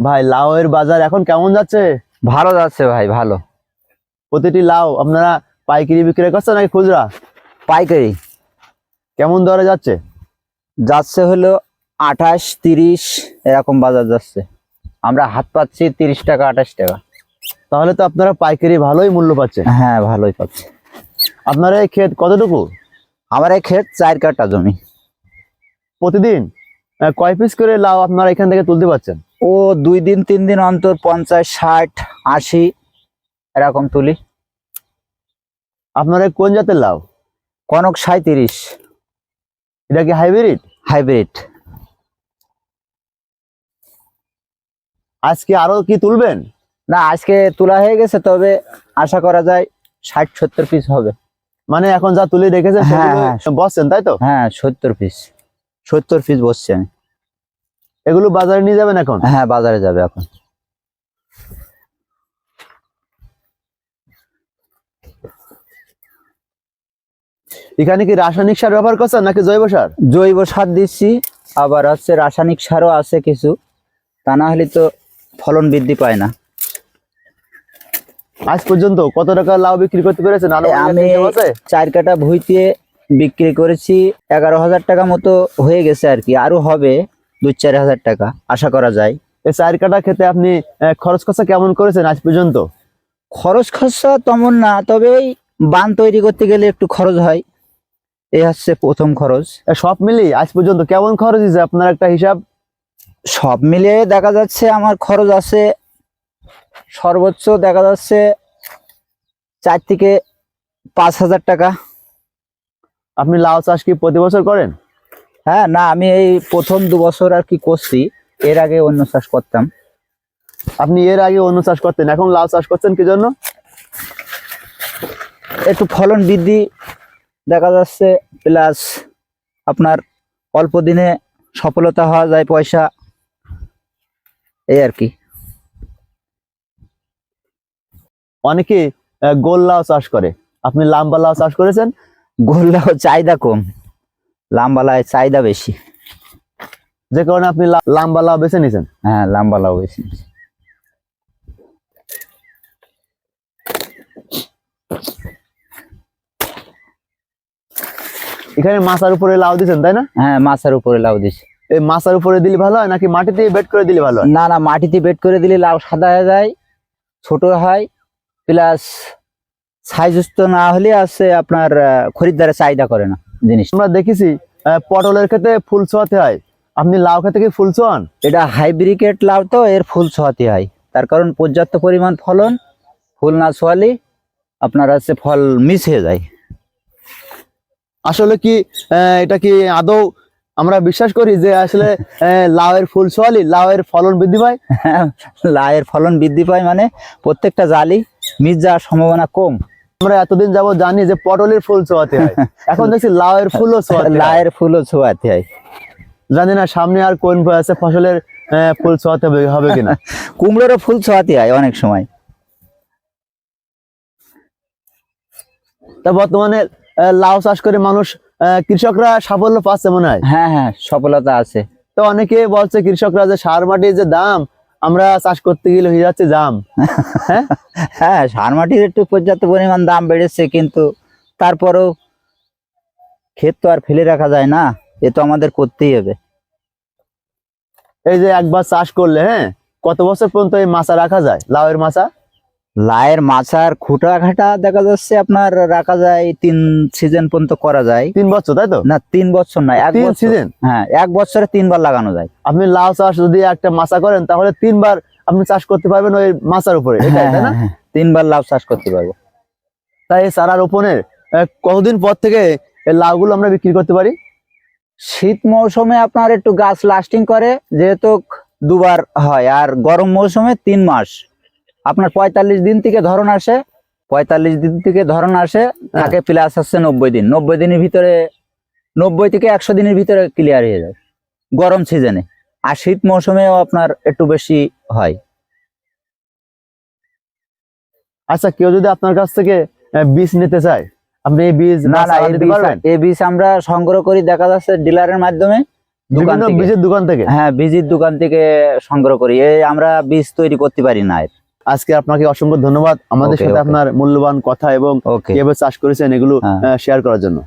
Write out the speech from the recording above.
ভাই লাউয়ের বাজার এখন কেমন যাচ্ছে? ভালো যাচ্ছে ভাই ভালো। প্রতিটি লাউ আপনারা পাইকারি বিক্রি করছেন নাকি খুচরা? পাইকারি। কেমন দরে যাচ্ছে? যাচ্ছে হলো আঠাশ তিরিশ এরকম বাজার যাচ্ছে। আমরা হাত পাচ্ছি তিরিশ টাকা আঠাশ টাকা। তাহলে তো আপনারা পাইকারি ভালোই মূল্য পাচ্ছেন হ্যাঁ ভালোই পাচ্ছে। আপনারা এই ক্ষেত কতটুকু? আমার এই ক্ষেত চার কাটা জমি। প্রতিদিন? আহ, কয় পিস করে লাউ আপনারা এখান থেকে তুলতে পারছেন? ও দুই দিন তিন দিন অন্তর পঞ্চাশ ষাট আশি এরকম তুলি। আপনারা কোন জাতের লাউ? কনক সাঁত্রিশ এটা কি হাইব্রিড? হাইব্রিড। আজকে আরও কি তুলবেন? না আজকে তোলা হয়ে গেছে তবে আশা করা যায় ষাট সত্তর পিস হবে। মানে এখন যা তুলে রেখেছেন হ্যাঁ, হ্যাঁ। বসছেন তাই তো? হ্যাঁ সত্তর পিস সত্তর পিস বসছে। আমি এগুলো বাজারে নিয়ে যাবেন এখন? হ্যাঁ বাজারে যাবে এখন। এখানে কি রাসায়নিক সার ব্যবহার করছেন নাকি জৈব সার? জৈব সার দিচ্ছি আবার হচ্ছে রাসায়নিক সারও আছে কিছু। তা না হলে তো ফলন বৃদ্ধি পায় না। আজ পর্যন্ত কত টাকা লাউ বিক্রি করতে পেরেছেন? আমি আছে? চার কাটা ভুইতে বিক্রি করেছি এগারো হাজার টাকা মতো হয়ে গেছে আর কি। আরও হবে। দুই চার হাজার টাকা আশা করা যায়। এই চার কাটা খেতে আপনি খরচ খরচা কেমন করেছেন আজ পর্যন্ত? খরচ খরচা তেমন না তবে ওই বান তৈরি করতে গেলে একটু খরচ হয়। এই হচ্ছে প্রথম খরচ। সব মিলিয়ে আজ পর্যন্ত কেমন খরচ হয়েছে আপনার একটা হিসাব? সব মিলিয়ে দেখা যাচ্ছে আমার খরচ আছে সর্বোচ্চ দেখা যাচ্ছে চার থেকে পাঁচ হাজার টাকা। আপনি লাউ চাষ কি প্রতি বছর করেন? হ্যাঁ না আমি এই প্রথম দু বছর আর কি করছি। এর আগে অন্য চাষ করতাম। আপনি এর আগে অন্য চাষ করতেন এখন লাউ চাষ করছেন কি জন্য? একটু ফলন বৃদ্ধি দেখা যাচ্ছে প্লাস আপনার অল্প দিনে সফলতা হওয়া যায় পয়সা। এই আর কি। অনেকে গোল লাউ চাষ করে। আপনি লাম্বা লাউ চাষ করেছেন? গোল্লাও চাহিদা কম। লাম্বালায় চাহিদা বেশি। যে কারণে আপনি লাম্বা লাউ বেছে নিয়েছেন হ্যাঁ লাম্বালাও বেশি এখানে মাছার উপরে লাউ দিয়েছেন তাই না? হ্যাঁ মাছের উপরে লাউ দিছি। এই মাছার উপরে দিলে ভালো হয় নাকি মাটি দিয়ে বেড করে দিলে ভালো হয়? না না মাটিতে বেড করে দিলে লাউ সাদা হয়ে যায় ছোট হয় প্লাস সাইজ না হলে আছে আপনার আহ, খরিদ্দারের চাহিদা করে না। জিনিস। আমরা দেখেছি পটলের ক্ষেত্রে ফুল ছোঁয়াতে হয়। আপনি লাউ খেতে কি ফুল ছোঁয়ান? এটা হাইব্রিকেট লাউ তো এর ফুল ছোয়াতে হয়। তার কারণ পর্যাপ্ত পরিমাণ ফলন ফুল না ছোয়ালে আপনার আছে ফল মিস হয়ে যায়। আসলে কি এটা কি আদৌ আমরা বিশ্বাস করি যে আসলে লাউয়ের ফুল ছোয়ালি লাউয়ের ফলন বৃদ্ধি পায়? লাউয়ের ফলন বৃদ্ধি পায় মানে প্রত্যেকটা জালি মিস যাওয়ার সম্ভাবনা কম। আমরা এতদিন যাবত জানি যে পটলের ফুল ছোঁয়াতে হয়। এখন দেখছি লাউয়ের ফুলও ছোঁয়াতে। লাউয়ের ফুলও ছোয়াতে হয়। জানি না সামনে আর কোন আছে ফসলের ফুল ছোঁয়াতে হবে কিনা কুমড়োরও ফুল ছোয়াতে হয় অনেক সময়। তা বর্তমানে লাউ চাষ করে মানুষ আহ, কৃষকরা সাফল্য পাচ্ছে মনে হয়? হ্যাঁ হ্যাঁ সফলতা আছে। তো অনেকে বলছে কৃষকরা যে সার মাটির যে দাম আমরা চাষ করতে গেলে হয়ে যাচ্ছে জাম। হ্যাঁ? হ্যাঁ সার মাটির একটু পর্যাপ্ত পরিমাণ দাম বেড়েছে কিন্তু তারপরেও ক্ষেত তো আর ফেলে রাখা যায় না এ তো আমাদের করতেই হবে। এই যে একবার চাষ করলে হ্যাঁ? কত বছর পর্যন্ত এই মাছা রাখা যায় লাউয়ের মাছা? লায়ের মাছার খুঁটা ঘাটা দেখা যাচ্ছে আপনার রাখা যায় তিন সিজন পর্যন্ত করা যায়। তিন বছর তাই তো? না তিন বছর না এক বছর। সিজন হ্যাঁ এক বছরে তিনবার লাগানো যায়। আপনি লাউ চাষ যদি একটা মাছা করেন তাহলে তিনবার আপনি চাষ করতে পারবেন ওই মাছার উপরে হ্যাঁ, না? হ্যাঁ, হ্যাঁ, তিনবার লাউ চাষ করতে পারব। তাই চারা রোপণের কতদিন পর থেকে লাউগুলো আমরা বিক্রি করতে পারি? শীত মৌসুমে আপনার একটু গাছ লাস্টিং করে যেহেতু দুবার হয় আর গরম মৌসুমে তিন মাস। আপনার পঁয়তাল্লিশ দিন থেকে ধরন আসে পঁয়তাল্লিশ দিন থেকে ধরন আসে থাকে প্লাস আসছে নব্বই দিন। নব্বই দিনের ভিতরে নব্বই থেকে একশো দিনের ভিতরে ক্লিয়ার হয়ে যায়। গরম সিজনে আর শীত মৌসুমেও আপনার একটু বেশি হয়। আচ্ছা কেউ যদি আপনার কাছ থেকে বীজ নিতে চায় আপনি এই বীজ না না এই বীজ আমরা সংগ্রহ করি দেখা যাচ্ছে ডিলারের মাধ্যমে দোকান বীজের দোকান থেকে? হ্যাঁ বীজের দোকান থেকে সংগ্রহ করি। এই আমরা বীজ তৈরি করতে পারি না। এর। আজকে আপনাকে অসংখ্য ধন্যবাদ। আমাদের সাথে আপনার মূল্যবান কথা এবং কীভাবে চাষ করেছেন এগুলো হ্যাঁ। শেয়ার করার জন্য।